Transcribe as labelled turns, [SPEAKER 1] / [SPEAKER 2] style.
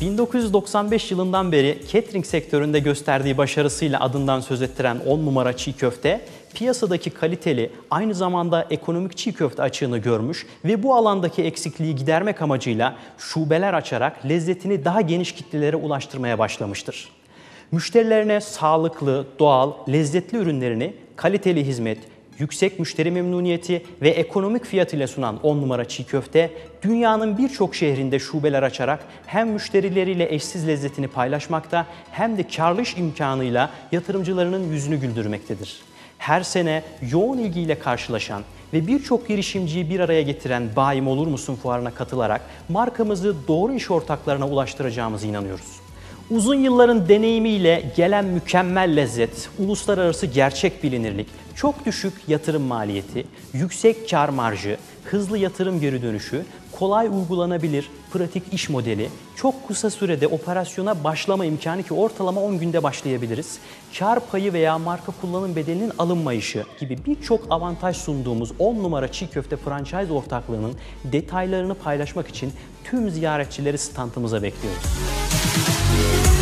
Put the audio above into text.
[SPEAKER 1] 1995 yılından beri catering sektöründe gösterdiği başarısıyla adından söz ettiren 10 numara çiğ köfte, piyasadaki kaliteli, aynı zamanda ekonomik çiğ köfte açığını görmüş ve bu alandaki eksikliği gidermek amacıyla şubeler açarak lezzetini daha geniş kitlelere ulaştırmaya başlamıştır. Müşterilerine sağlıklı, doğal, lezzetli ürünlerini kaliteli hizmet, yüksek müşteri memnuniyeti ve ekonomik fiyat ile sunan 10 numara çiğ köfte, dünyanın birçok şehrinde şubeler açarak hem müşterileriyle eşsiz lezzetini paylaşmakta hem de karlı iş imkanıyla yatırımcılarının yüzünü güldürmektedir. Her sene yoğun ilgiyle karşılaşan ve birçok girişimciyi bir araya getiren Bayim Olur Musun fuarına katılarak markamızı doğru iş ortaklarına ulaştıracağımıza inanıyoruz. Uzun yılların deneyimiyle gelen mükemmel lezzet, uluslararası gerçek bilinirlik, çok düşük yatırım maliyeti, yüksek kar marjı, hızlı yatırım geri dönüşü, kolay uygulanabilir pratik iş modeli, çok kısa sürede operasyona başlama imkanı ki ortalama 10 günde başlayabiliriz. Kar payı veya marka kullanım bedelinin alınmayışı gibi birçok avantaj sunduğumuz 10 numara çiğ köfte franchise ortaklığının detaylarını paylaşmak için tüm ziyaretçileri standımıza bekliyoruz. Thank you.